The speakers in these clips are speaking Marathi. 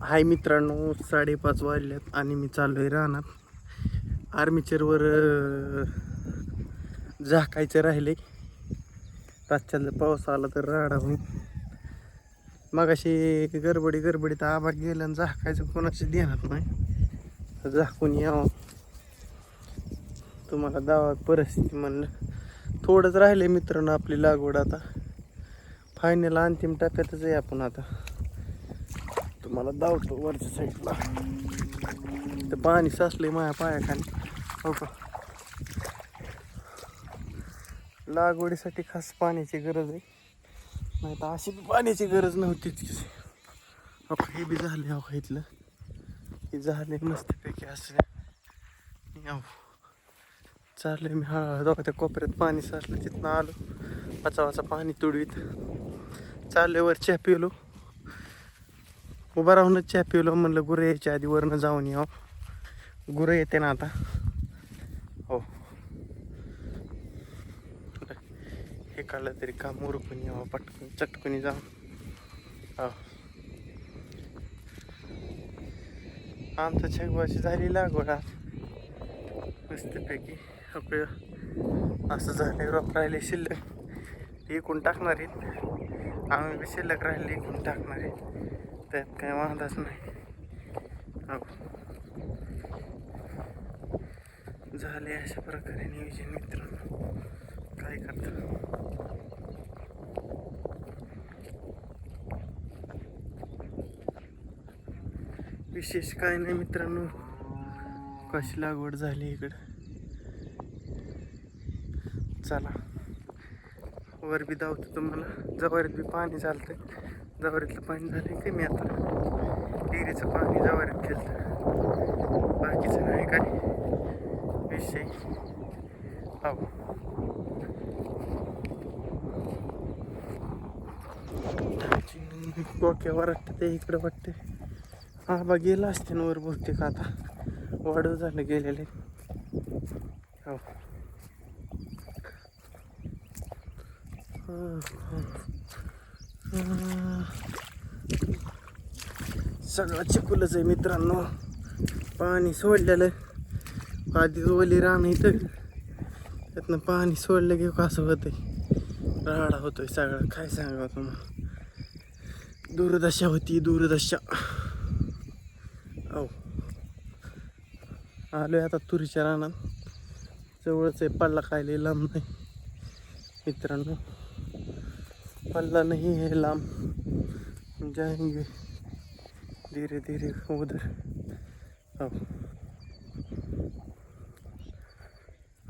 हाय मित्रांनो साडेपाच वाजल्यात आणि मी चाललोय राहणार आर्मीचरवर झाकायचं राहिले रातच्या पाऊस आला तर राडा होईल. मग अशी गडबडी गडबडीत आबाद गेलं आणि झाकायचं कोणाशी देणार नाही. झाकून यावं. तुम्हाला दावा परिस्थिती म्हणलं. थोडंच राहिले मित्रांनो आपली लागवड आता. फायनल अंतिम टप्प्यातच आहे आपण आता. तुम्हाला धावतो वरच्या साईडला तर पाणी साचले माझ्या पायाखाली. हो का? लागवडीसाठी खास पाण्याची गरज आहे. नाही तर अशी पाण्याची गरज नव्हतीच हो हे बी झाले हो इथलं. हे झाले मस्तपैकी असं. याव चाललंय मी. हळूहळू जाऊ त्या कोपऱ्यात पाणी साचलं तिथनं आलो. वाचा वाचा पाणी तुडवीत. चालले वर चहा पिलो. उभा राहूनच चहा पिवलं म्हणलं गुरं यायच्या आधी वरनं जाऊन यावं हो. गुरं येते ना आता. हो. हे काढलं तरी काम उरकून यावं हो, पटकन चटकून जाऊन हो. आमचं छगवाची झाली लागवड आज मस्तपैकी आपलं असं झालं रोप राहिले शिल्लक. इकून टाकणार आहेत. आम्ही बी शिल्लक राहिले इकून टाकणार आहेत. त्यात काय वांधाच नाही. हो. झाले अशा प्रकारे नियोजन मित्रांनो. काय करतात विशेष काय नाही मित्रांनो. कशी लागवड झाली इकडं? चला. वर बी धावतो तुम्हाला. जवारीत बी पाणी चालतंय. जवारीतलं पाणी झालंय कमी आता? विहिरीचं पाणी जवारीत गेलं बाकीचं नाही काय? विषय. हो डोक्या वाटतं ते इकडं वाटते हा बा गेला असते ना वर बहुतेक आता. वाढव झालं गेलेले. हो. सगळं चिकुलच आहे मित्रांनो. पाणी सोडलेलं आधी ओली रान इथं. त्यातनं पाणी सोडलं की कसं होतंय? राडा होतोय सगळं. काय सांगा तुम्हाला? दूरदशा होती दूरदशा. औ. आहे आता तुरीच्या रानात. जवळच आहे पडला काय लांब नाही. मित्रांनो. पल्ला नहीं है लांब जाएंगे धीरे धीरे उधर।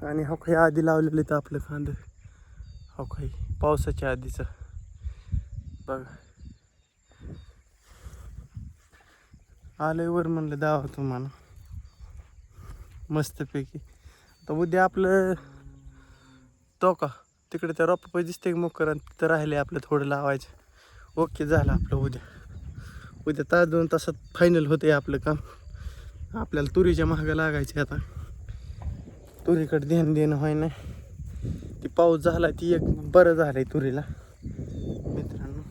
आणि हो काही आधी लावलेलं तर आपलं कांद हो काही पावसाच्या आधीचं। बघा। आलंय वर म्हणलं दावा तुम्हाला। मस्तपैकी। तर उद्या आपलं तो का? तिकडे त्या रोपा दिसते मग करा तिथं राहिले आपलं थोडं लावायचं. ओके झालं आपलं उद्या. उद्या तास दोन तासात फायनल होते आपलं काम. आपल्याला तुरीच्या महागा लागायचे आता. तुरीकडे ध्यान देणं व्हाय नाही ती पाऊस झाला ती एक बरं झालंय तुरीला. मित्रांनो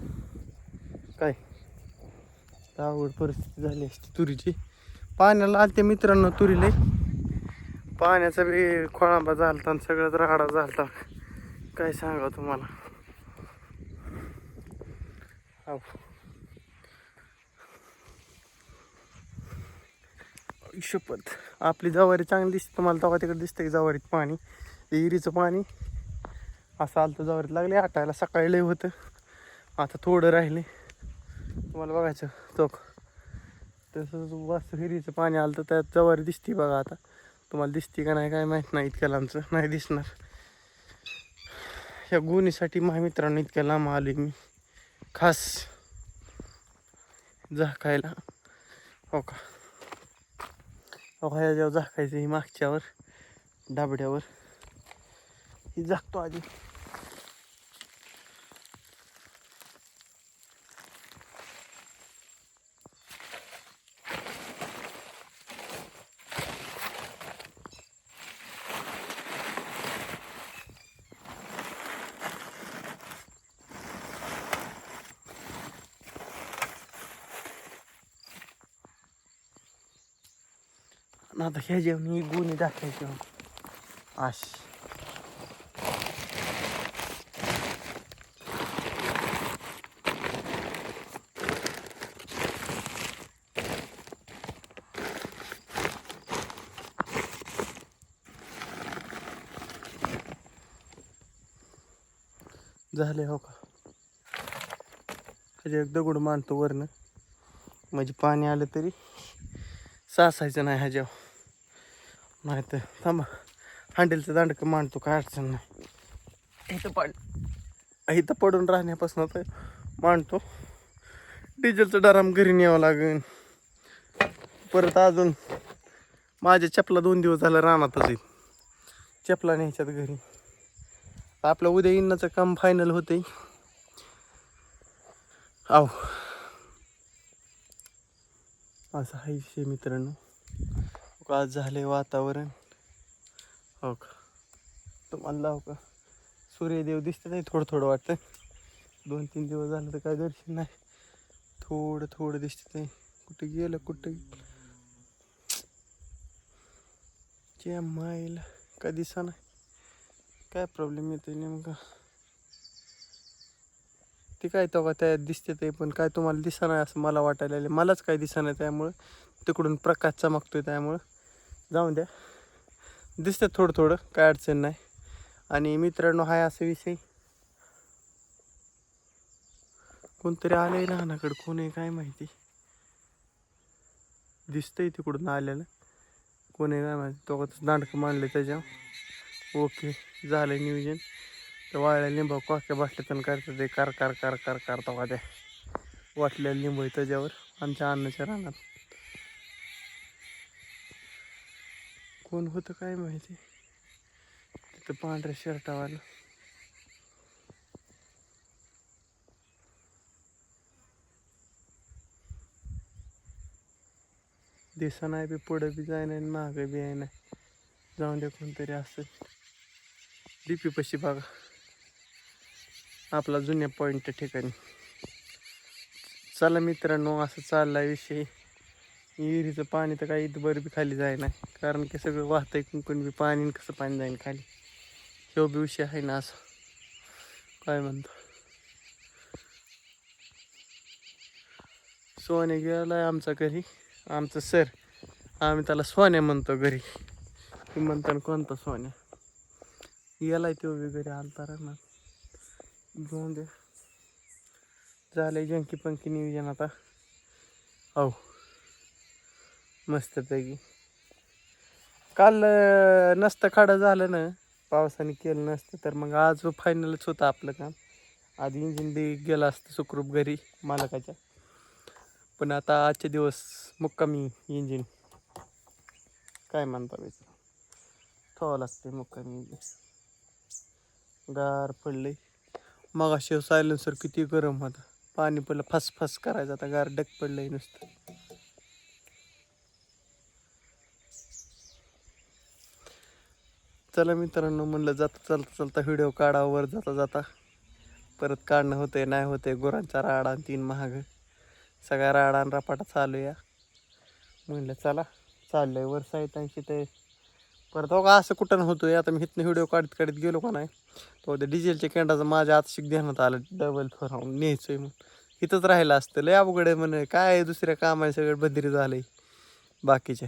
काय? अवघड परिस्थिती झाली असती तुरीची. पाण्याला आलते मित्रांनो तुरीला. पाण्याचा बी खोळांबा झालता आणि सगळंच राडा झालता. काय सांगा तुम्हाला? शपथ. आपली जवारी चांगली दिसते तुम्हाला तेव्हा तिकडे दिसतं की जवारीत पाणी. विहिरीचं पाणी. असं आलं तर जवारीत लागले आटायला सकाळी लय होतं. आता थोडं राहिले. तुम्हाला बघायचं चौक. तसंच वास्तू विहिरीचं पाणी आलं तर त्यात जवारी दिसते बघा आता. तुम्हाला दिसते का नाही काय माहीत नाही इतक्या लांबचं नाही दिसणार. ह्या गुन्हेसाठी माझ्या मित्रांनो इतक्या लांब आलोय मी. खास झाकायला. हो का? हो ह्या जेव्हा झाकायचं ही मागच्यावर डाबड्यावर. ही झाकतो आधी. आणि आता ह्या जेवण ही गुन्हे आश झाले हो का? त्याचे एक दगड मानतो वरनं. म्हणजे पाणी आलं तरी सासायचं नाही ह्याच्यावर. नाही तर थांबा. हांडेलचं दांडकं मांडतो काय अडचण नाही. इथं पाड. इथं पडून राहण्यापासून तर मांडतो. डिझेलचं डराम घरी न्यावं लागेल. परत अजून माझ्या चपला दोन दिवस झालं रानातच आहेत. चपला न्यायच्यात घरी. आपलं उद्या इन्नाचं काम फायनल होते आव असं आहे विषय मित्रांनो. का आज झाले वातावरण. हो का? तुम्हाला लाव का? सूर्यदेव दिसतं नाही थोडं थोडं वाटतं दोन तीन दिवस झालं तर काय दर्शन नाही. थोडं थोडं दिसते नाही कुठे गेलं कुठे च्या माईल काय दिसा नाही. काय प्रॉब्लेम येतो नेमका? ते काय तो का त्यात दिसते ते पण काय तुम्हाला दिसा नाही असं मला वाटायला लागलं मलाच काय दिसा नाही त्यामुळं. तिकडून प्रकाश चमकतोय त्यामुळं. जाऊन द्या दिसतं थोडं थोडं काय अडचण नाही आणि मित्रांनो हाय असा विषय कोणतरी आलंय लहानाकडे कोण आहे काय माहिती दिसतंय तिकडून आलेलं कोण आहे काय माहिती तो दांडकं मांडलं त्याच्यावर ओके झालं नियोजन तर वाळल्या लिंबा कॉक्या बसल्यातून करतात ते कर कर कर कर करता का द्या वाटलेलं लिंबू आहे त्याच्यावर आमच्या अन्नाच्या रानात कोण होतं काय माहिती? तिथं पांढऱ्या शर्टावाला. दिसा नाही बी पुढं बी जाय नाही मागं बी आहे नाही जाऊन दे कोणतरी असं. डीपी पशी बघा. आपला जुन्या पॉईंट ठिकाणी. चला मित्रांनो असं चाललाय विषय. विहिरीचं पाणी तर काही इथं बरं बी खाली जाय नाही कारण की सगळं वाहतंय कुंकून बी पाणी कसं पाणी जाईन खाली. ह्यो बी विषय आहे ना असं. काय म्हणतो? सोने गेलाय आमचा घरी. आमचं सर. आम्ही त्याला सोन्या म्हणतो घरी. ती म्हणताना कोणता सोन्या? गेलाय तो बी घरी आलता ना. घेऊन दे. झालंय जंकी पंकी नियोजन आता. हो. मस्तपैकी. काल नसतं खाडं झालं ना पावसाने केलं नसतं तर मग आज फायनलच होतं आपलं काम. आधी इंजिन दे गेलं असतं सुखरूप घरी मालकाच्या. पण आता आजचे दिवस मुक्कामी इंजिन काय म्हणता बेच ठेवावं लागते मुक्कामी इंजिन गार पडले मग असे सायलेन्सर किती गरम होता. पाणी पडलं फस फस करायचं आता गार डक पडलंय नुसतं. चला मित्रांनो म्हणलं जाता चालता चालता व्हिडिओ काढावं वर जाता जाता. परत काढणं होते नाही होते गुरांचा राडा आणि तीन महाग. सगळ्या राडा आणि रपाटा चालू या म्हणलं चला चाललंय वर साहित्यांशी ते परत हो का असं कुठं होतोय. आता मी इथनं व्हिडिओ काढत काढत गेलो का नाही? तो ते डिझेलच्या केंडाचं माझ्या आत शिक ध्यानात आलं डबल फरावून न्यायचंय मग इथंच राहिलं असतं लय अवघड आहे म्हणे. काय आहे, दुसऱ्या कामाने सगळं बदिरी झालंय बाकीचे.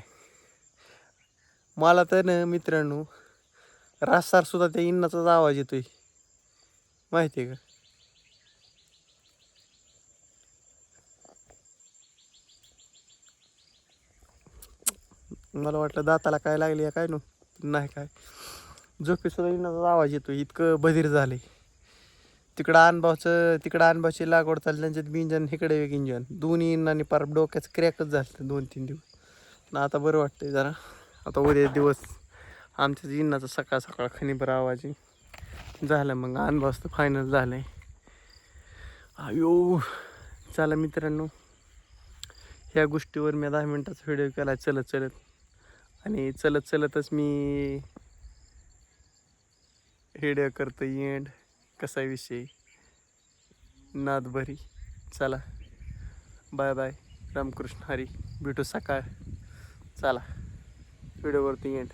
मला तर ना मित्रांनो रासार सुद्धा त्या इन्नाचाच आवाज येतोय. माहिती आहे का? मला वाटलं दाताला काय लागली काय नो? नाही काय. झोपी सुद्धा इन्नाचाच आवाज येतोय. इतकं बधीर झाले तिकडं अनभावचं तिकडं अनभावची लागवड चालली त्यांच्यात बी इंजन इकडे एक इंजन. दोन्ही इन्नाने पार डोक्याचं क्रॅकच झालं दोन तीन दिवस. आता बरं वाटतंय जरा. आता उद्या दिवस आमच्या जिन्नाचा सकाळ सकाळ खणीभर आवाज आहे. झालं मग अनभावचं फायनल झालं आहे अयो चला मित्रांनो ह्या गोष्टीवर मी दहा मिनटाचा व्हिडिओ केला चलत चलत. आणि चलत चलतच मी व्हिडिओ करतो एंड कसा विषय? नादभरी. चला. Bye bye Ramkrishna Hari. भेटू सकाळ. चला. व्हिडिओवरती एंड